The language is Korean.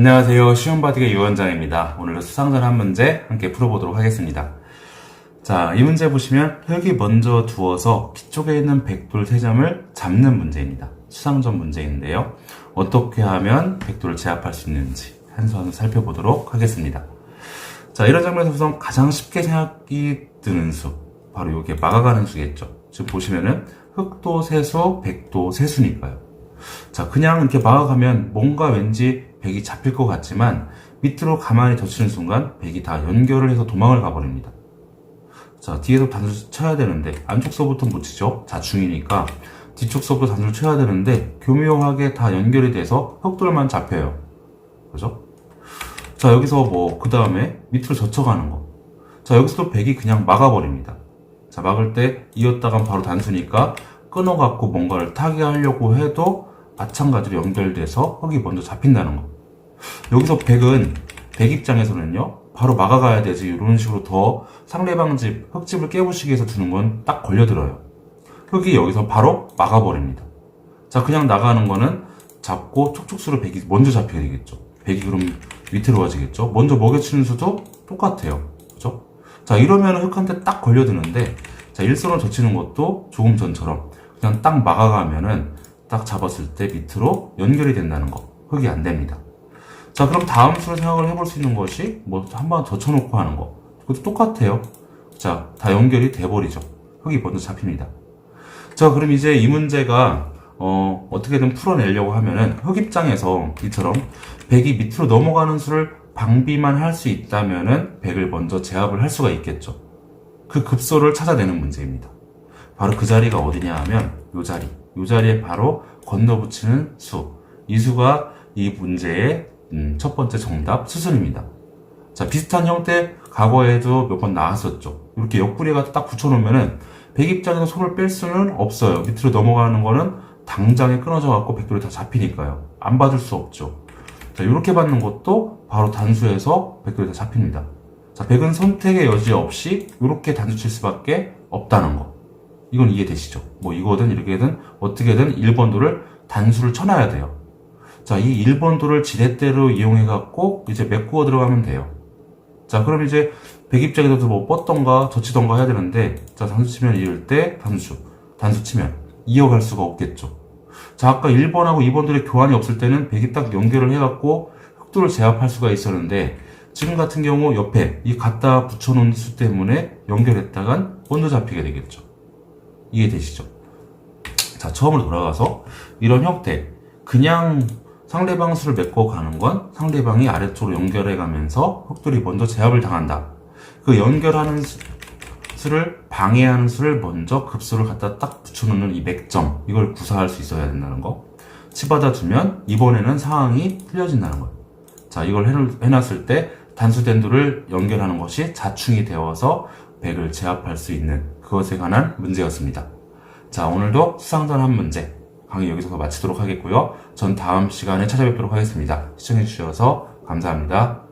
안녕하세요. 쉬운바디의 유원장입니다. 오늘은 수상전 한 문제 함께 풀어보도록 하겠습니다. 자, 이 문제 보시면 흙이 먼저 두어서 뒤쪽에 있는 백돌 3점을 잡는 문제입니다. 수상전 문제인데요. 어떻게 하면 백돌을 제압할 수 있는지 한수 한수 살펴보도록 하겠습니다. 자, 이런 장면에서 우선 가장 쉽게 생각이 드는 수. 바로 이게 막아가는 수겠죠. 지금 보시면은 흑도 세수, 백도 세수니까요. 자, 그냥 이렇게 막아가면 뭔가 왠지 백이 잡힐 것 같지만 밑으로 가만히 젖히는 순간 백이 다 연결을 해서 도망을 가버립니다. 자, 뒤에서 단수 쳐야 되는데 안쪽 서부터 못 치죠? 자중이니까 뒤쪽 서부터 단수를 쳐야 되는데 교묘하게 다 연결이 돼서 흑돌만 잡혀요. 그죠? 자, 여기서 뭐, 그 다음에 밑으로 젖혀가는 거. 자, 여기서도 백이 그냥 막아버립니다. 자, 막을 때 이었다간 바로 단수니까 끊어갖고 뭔가를 타게 하려고 해도 마찬가지로 연결돼서 흙이 먼저 잡힌다는 거. 여기서 백은, 백 입장에서는요, 바로 막아가야 되지, 이런 식으로 더 상대방 집, 흙집을 깨부시기 위해서 두는 건 딱 걸려들어요. 흙이 여기서 바로 막아버립니다. 자, 그냥 나가는 거는 잡고 촉촉수로 백이 먼저 잡히게 되겠죠. 백이 그럼 밑으로 와지겠죠. 먼저 먹여치는 수도 똑같아요. 그죠? 자, 이러면 흙한테 딱 걸려드는데, 자, 일선으로 젖히는 것도 조금 전처럼 그냥 딱 막아가면은 딱 잡았을 때 밑으로 연결이 된다는 거. 흙이 안 됩니다. 자, 그럼 다음 수를 생각을 해볼 수 있는 것이 뭐 한 번 젖혀놓고 하는 거. 그것도 똑같아요. 자, 다 연결이 돼버리죠. 흙이 먼저 잡힙니다. 자, 그럼 이제 이 문제가 어, 어떻게든 풀어내려고 하면은 흙 입장에서 이처럼 백이 밑으로 넘어가는 수를 방비만 할 수 있다면은 백을 먼저 제압을 할 수가 있겠죠. 그 급소를 찾아내는 문제입니다. 바로 그 자리가 어디냐 하면 요 자리. 요 자리에 바로 건너붙이는 수. 이 수가 이 문제의 음, 첫 번째 정답 수순입니다. 자, 비슷한 형태 과거에도 몇 번 나왔었죠. 이렇게 옆구리가 딱 붙여놓으면은 백 입장에서 손을 뺄 수는 없어요. 밑으로 넘어가는 거는 당장에 끊어져 갖고 백돌이 다 잡히니까요. 안 받을 수 없죠. 자, 이렇게 받는 것도 바로 단수에서 백돌이 다 잡힙니다. 자, 백은 선택의 여지 없이 이렇게 단수 칠 수밖에 없다는 거. 이건 이해되시죠? 뭐 이거든 이렇게든 어떻게든 1번도를 단수를 쳐놔야 돼요. 자, 이 1번도를 지렛대로 이용해갖고 이제 메꾸어 들어가면 돼요. 자, 그럼 이제 백 입장에서도 뭐 뻗던가 젖히던가 해야 되는데, 자, 단수 치면 이럴 때 단수, 단수 치면 이어갈 수가 없겠죠. 자, 아까 1번하고 2번들의 교환이 없을 때는 백이 딱 연결을 해갖고 흑도를 제압할 수가 있었는데, 지금 같은 경우 옆에 이 갖다 붙여놓은 수 때문에 연결했다간 먼저 잡히게 되겠죠. 이해되시죠? 자, 처음으로 돌아가서 이런 형태, 그냥 상대방 수를 메꿔 가는 건 상대방이 아래쪽으로 연결해 가면서 흑돌이 먼저 제압을 당한다. 그 연결하는 수, 수를 방해하는 수를 먼저 급수를 갖다 딱 붙여놓는 이 맥점, 이걸 구사할 수 있어야 된다는 거. 치받아 두면 이번에는 상황이 틀려진다는 거예요. 자, 이걸 해놨을 때 단수된도를 연결하는 것이 자충이 되어서 백을 제압할 수 있는 그것에 관한 문제였습니다. 자, 오늘도 수상전 한 문제 강의 여기서 마치도록 하겠고요. 전 다음 시간에 찾아뵙도록 하겠습니다. 시청해주셔서 감사합니다.